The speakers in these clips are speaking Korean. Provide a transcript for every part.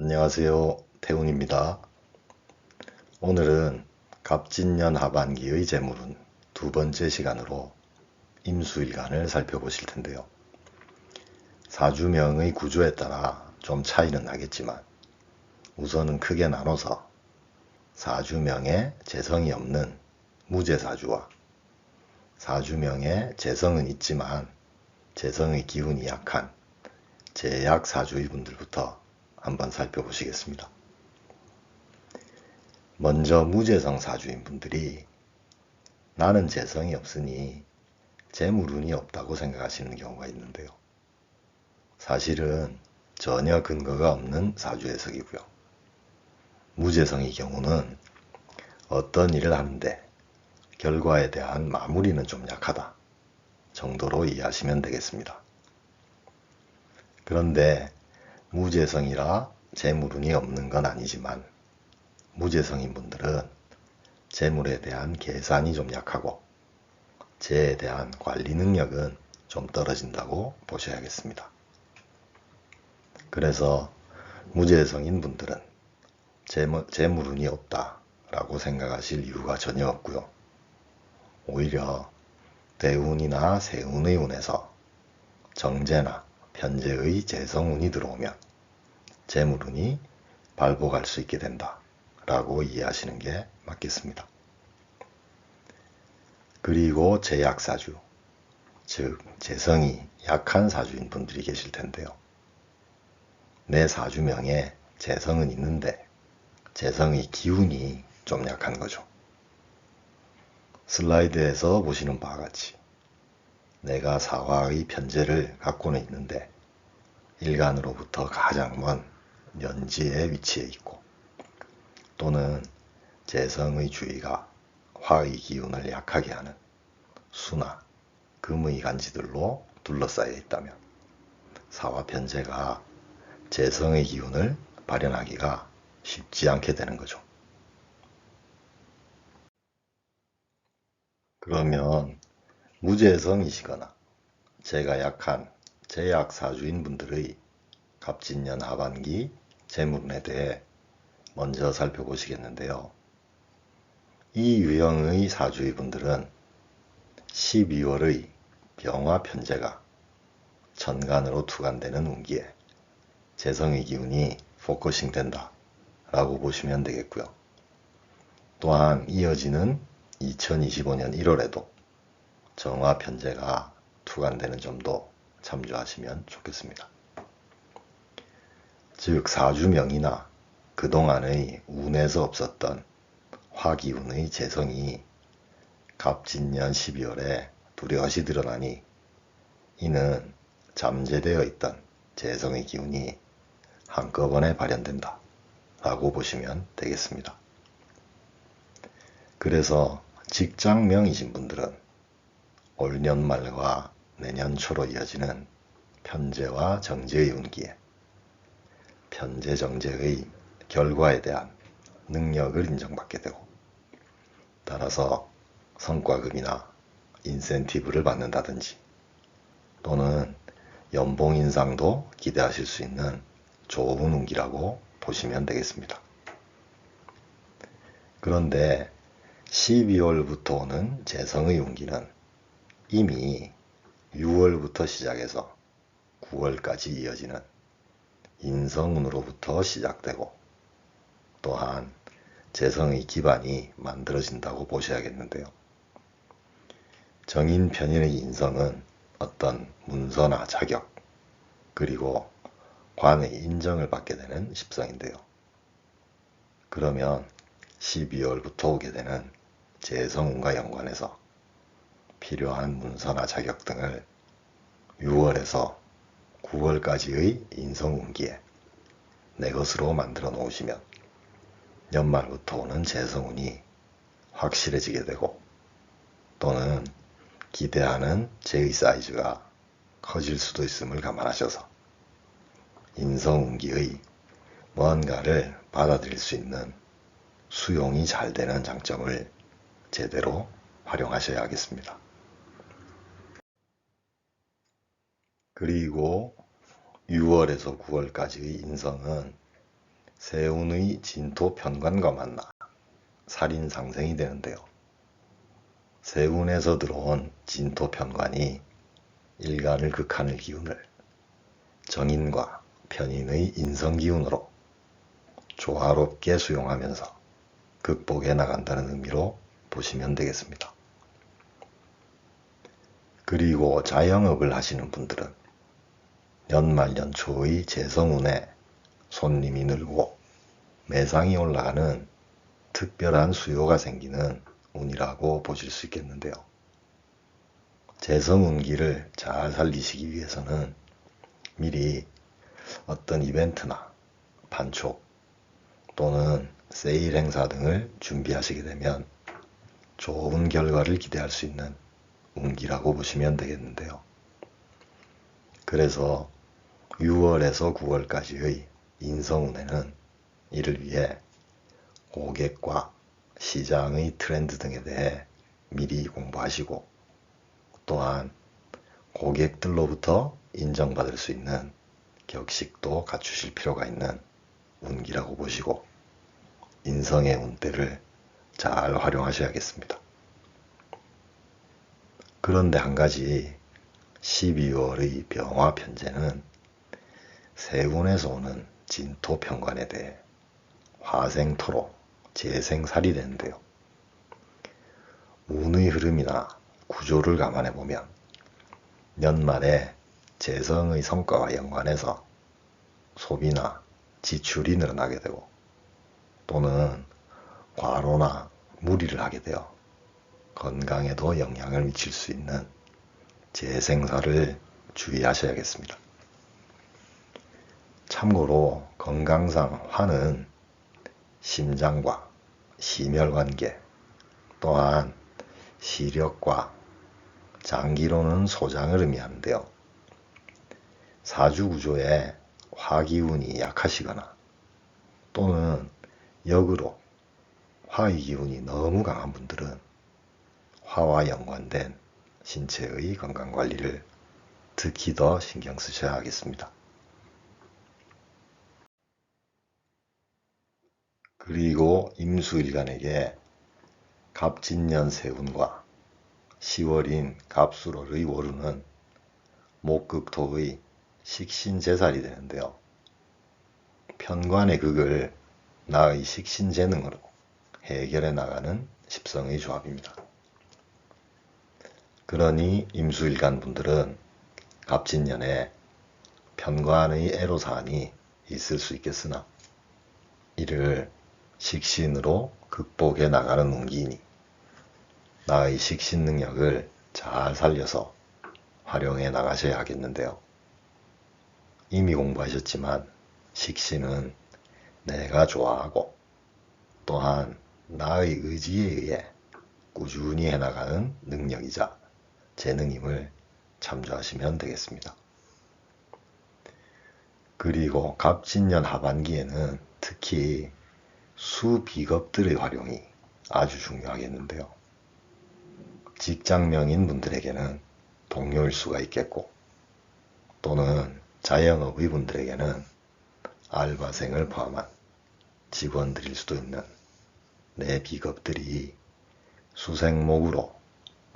안녕하세요. 태훈입니다. 오늘은 갑진년 하반기의 재물운 두 번째 시간으로 임수일간을 살펴보실 텐데요. 사주명의 구조에 따라 좀 차이는 나겠지만 우선은 크게 나눠서 사주명에 재성이 없는 무재사주와 사주명에 재성은 있지만 재성의 기운이 약한 제약사주의 분들부터 한번 살펴보시겠습니다. 먼저 무재성 사주인 분들이 나는 재성이 없으니 재물운이 없다고 생각하시는 경우가 있는데요. 사실은 전혀 근거가 없는 사주 해석이고요. 무재성의 경우는 어떤 일을 하는데 결과에 대한 마무리는 좀 약하다 정도로 이해하시면 되겠습니다. 그런데 무재성이라 재물운이 없는 건 아니지만 무재성인 분들은 재물에 대한 계산이 좀 약하고 재에 대한 관리 능력은 좀 떨어진다고 보셔야겠습니다. 그래서 무재성인 분들은 재물, 재물운이 없다라고 생각하실 이유가 전혀 없고요. 오히려 대운이나 세운의 운에서 정제나 편제의 재성운이 들어오면 재물운이 발복할 수 있게 된다 라고 이해하시는 게 맞겠습니다. 그리고 제약사주, 즉 재성이 약한 사주인 분들이 계실 텐데요. 내 사주명에 재성은 있는데 재성의 기운이 좀 약한 거죠. 슬라이드에서 보시는 바와 같이 내가 사화의 편제를 갖고는 있는데 일간으로부터 가장 먼 연지에 위치해 있고 또는 재성의 주의가 화의 기운을 약하게 하는 수나 금의 간지들로 둘러싸여 있다면 사화 편제가 재성의 기운을 발현하기가 쉽지 않게 되는 거죠. 그러면 무재성이시거나 제가 약한 제약사주인 분들의 갑진년 하반기 재물운에 대해 먼저 살펴보시겠는데요. 이 유형의 사주의 분들은 12월의 병화 편제가 천간으로 투간되는 운기에 재성의 기운이 포커싱 된다 라고 보시면 되겠고요. 또한 이어지는 2025년 1월에도 정화 편제가 투간되는 점도 참조하시면 좋겠습니다. 즉 사주명이나 그동안의 운에서 없었던 화기운의 재성이 갑진년 12월에 두려시 드러나니 이는 잠재되어 있던 재성의 기운이 한꺼번에 발현된다 라고 보시면 되겠습니다. 그래서 직장명이신 분들은 올 연말과 내년 초로 이어지는 편제와 정제의 운기에 편제 정제의 결과에 대한 능력을 인정받게 되고 따라서 성과급이나 인센티브를 받는다든지 또는 연봉 인상도 기대하실 수 있는 좋은 운기라고 보시면 되겠습니다. 그런데 12월부터 오는 재성의 운기는 이미 6월부터 시작해서 9월까지 이어지는 인성운으로부터 시작되고 또한 재성의 기반이 만들어진다고 보셔야겠는데요. 정인 편인의 인성은 어떤 문서나 자격 그리고 관의 인정을 받게 되는 십성인데요. 그러면 12월부터 오게 되는 재성운과 연관해서 필요한 문서나 자격 등을 6월에서 9월까지의 인성운기에 내 것으로 만들어 놓으시면 연말부터 오는 재성운이 확실해지게 되고 또는 기대하는 제의 사이즈가 커질 수도 있음을 감안하셔서 인성운기의 뭔가를 받아들일 수 있는 수용이 잘 되는 장점을 제대로 활용하셔야 하겠습니다. 그리고 6월에서 9월까지의 인성은 세운의 진토 편관과 만나 살인 상생이 되는데요. 세운에서 들어온 진토 편관이 일간을 극한을 기운을 정인과 편인의 인성 기운으로 조화롭게 수용하면서 극복해 나간다는 의미로 보시면 되겠습니다. 그리고 자영업을 하시는 분들은 연말 연초의 재성운에 손님이 늘고 매상이 올라가는 특별한 수요가 생기는 운이라고 보실 수 있겠는데요. 재성운기를 잘 살리시기 위해서는 미리 어떤 이벤트나 반촉 또는 세일 행사 등을 준비하시게 되면 좋은 결과를 기대할 수 있는 운기라고 보시면 되겠는데요. 그래서 6월에서 9월까지의 인성운에는 이를 위해 고객과 시장의 트렌드 등에 대해 미리 공부하시고 또한 고객들로부터 인정받을 수 있는 격식도 갖추실 필요가 있는 운기라고 보시고 인성의 운대를 잘 활용하셔야겠습니다. 그런데 한 가지 12월의 병화 편제는 세운에서 오는 진토 편관에 대해 화생토로 재생살이 되는데요. 운의 흐름이나 구조를 감안해 보면 연말에 재성의 성과와 연관해서 소비나 지출이 늘어나게 되고 또는 과로나 무리를 하게 되어 건강에도 영향을 미칠 수 있는 재생사를 주의하셔야겠습니다. 참고로 건강상 화는 심장과 심혈관계 또한 시력과 장기로는 소장을 의미하는데요. 사주 구조에 화기운이 약하시거나 또는 역으로 화의 기운이 너무 강한 분들은 화와 연관된 신체의 건강 관리를 특히 더 신경 쓰셔야 하겠습니다. 그리고 임수일간에게 갑진년 세운과 10월인 갑수월의 월운은 목극토의 식신제살이 되는데요. 편관의 극을 나의 식신재능으로 해결해 나가는 십성의 조합입니다. 그러니 임수일간 분들은 갑진년에 편관의 애로사항이 있을 수 있겠으나 이를 식신으로 극복해 나가는 운기이니 나의 식신 능력을 잘 살려서 활용해 나가셔야 하겠는데요. 이미 공부하셨지만 식신은 내가 좋아하고 또한 나의 의지에 의해 꾸준히 해나가는 능력이자 재능임을 참조하시면 되겠습니다. 그리고 갑진년 하반기에는 특히 수비겁들의 활용이 아주 중요하겠는데요. 직장명인 분들에게는 동료일 수가 있겠고 또는 자영업의 분들에게는 알바생을 포함한 직원들일 수도 있는 내 비겁들이 수생목으로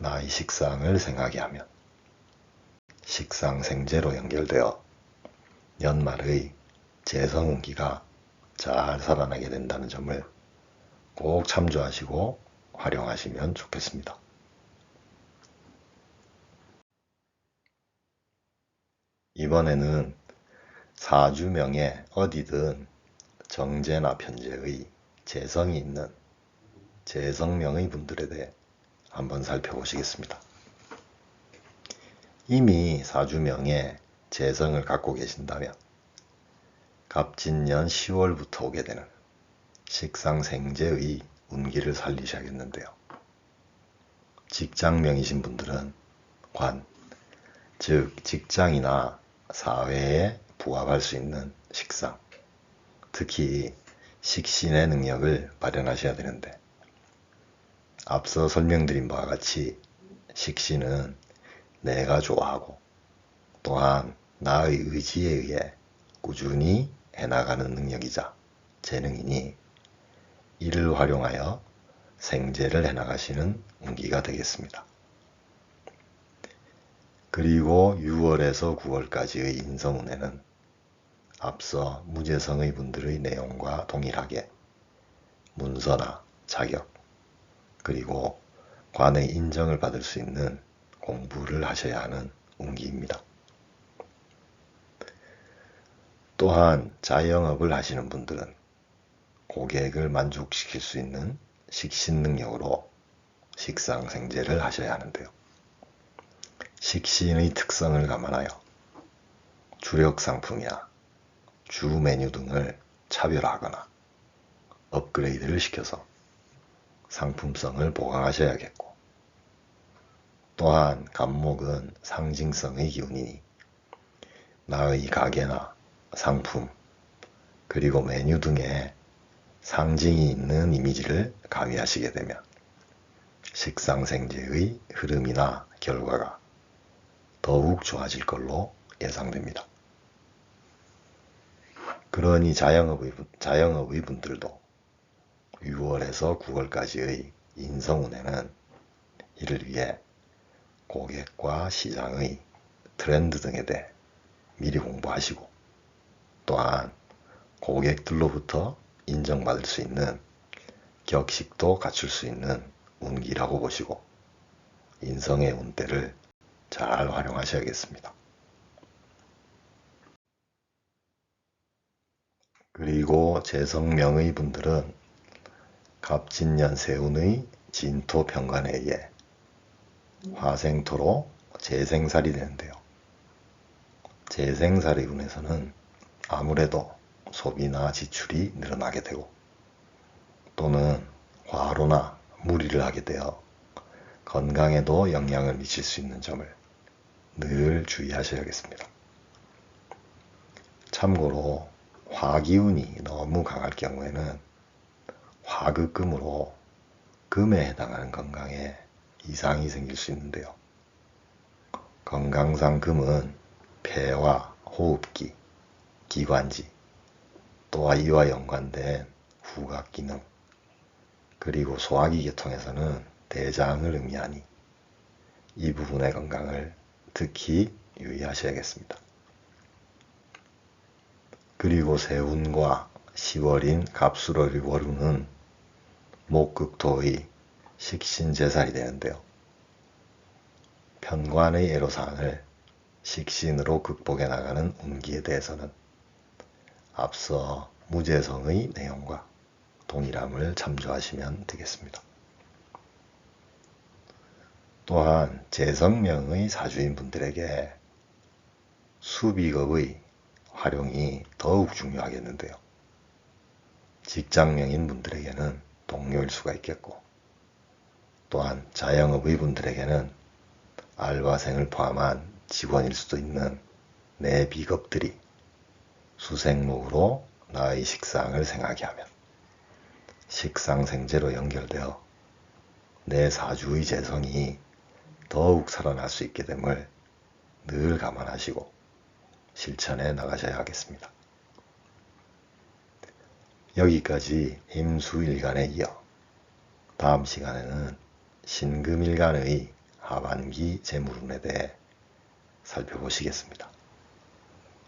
나의 식상을 생하게 하면 식상생제로 연결되어 연말의 재성운기가 잘 살아나게 된다는 점을 꼭 참조하시고 활용하시면 좋겠습니다. 이번에는 사주명에 어디든 정제나 편제의 재성이 있는 재성명의 분들에 대해 한번 살펴보시겠습니다. 이미 사주명에 재성을 갖고 계신다면 갑진년 10월부터 오게 되는 식상생제의 운기를 살리셔야겠는데요. 직장명이신 분들은 관, 즉 직장이나 사회에 부합할 수 있는 식상, 특히 식신의 능력을 발현하셔야 되는데 앞서 설명드린 바와 같이 식신은 내가 좋아하고 또한 나의 의지에 의해 꾸준히 해나가는 능력이자 재능이니 이를 활용하여 생재를 해나가시는 운기가 되겠습니다. 그리고 6월에서 9월까지의 인성운에는 앞서 무재성의 분들의 내용과 동일하게 문서나 자격 그리고 관의 인정을 받을 수 있는 공부를 하셔야 하는 운기입니다. 또한 자영업을 하시는 분들은 고객을 만족시킬 수 있는 식신 능력으로 식상생재를 하셔야 하는데요. 식신의 특성을 감안하여 주력 상품이나 주 메뉴 등을 차별화하거나 업그레이드를 시켜서 상품성을 보강하셔야겠고 또한 간목은 상징성의 기운이니 나의 가게나 상품 그리고 메뉴 등에 상징이 있는 이미지를 가미하시게 되면 식상생재의 흐름이나 결과가 더욱 좋아질 걸로 예상됩니다. 그러니 자영업의, 분- 자영업의 분들도 6월에서 9월까지의 인성운에는 이를 위해 고객과 시장의 트렌드 등에 대해 미리 공부하시고 또한 고객들로부터 인정받을 수 있는 격식도 갖출 수 있는 운기라고 보시고 인성의 운대를 잘 활용하셔야겠습니다. 그리고 재성명의 분들은 갑진년 세운의 진토 평관에 의해 화생토로 재생살이 되는데요. 재생살의 운에서는 아무래도 소비나 지출이 늘어나게 되고 또는 과로나 무리를 하게 되어 건강에도 영향을 미칠 수 있는 점을 늘 주의하셔야겠습니다. 참고로 화기운이 너무 강할 경우에는 화극금으로 금에 해당하는 건강에 이상이 생길 수 있는데요. 건강상 금은 폐와 호흡기, 기관지, 또한 이와 연관된 후각 기능, 그리고 소화기 계통에서는 대장을 의미하니 이 부분의 건강을 특히 유의하셔야겠습니다. 그리고 세운과 10월인 갑수러의 월운은 목극토의 식신제살이 되는데요. 편관의 애로사항을 식신으로 극복해 나가는 운기에 대해서는 앞서 무재성의 내용과 동일함을 참조하시면 되겠습니다. 또한 재성명의 사주인 분들에게 수비급의 활용이 더욱 중요하겠는데요. 직장명인 분들에게는 동료일 수가 있겠고, 또한 자영업의 분들에게는 알바생을 포함한 직원일 수도 있는 내 비겁들이 수생목으로 나의 식상을 생하게 하면 식상생재로 연결되어 내 사주의 재성이 더욱 살아날 수 있게 됨을 늘 감안하시고 실천해 나가셔야 하겠습니다. 여기까지 임수일간에 이어 다음 시간에는 신금일간의 하반기 재물운에 대해 살펴보시겠습니다.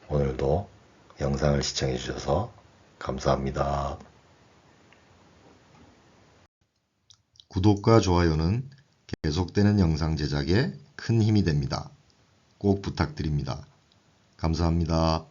오늘도 영상을 시청해 주셔서 감사합니다. 구독과 좋아요는 계속되는 영상 제작에 큰 힘이 됩니다. 꼭 부탁드립니다. 감사합니다.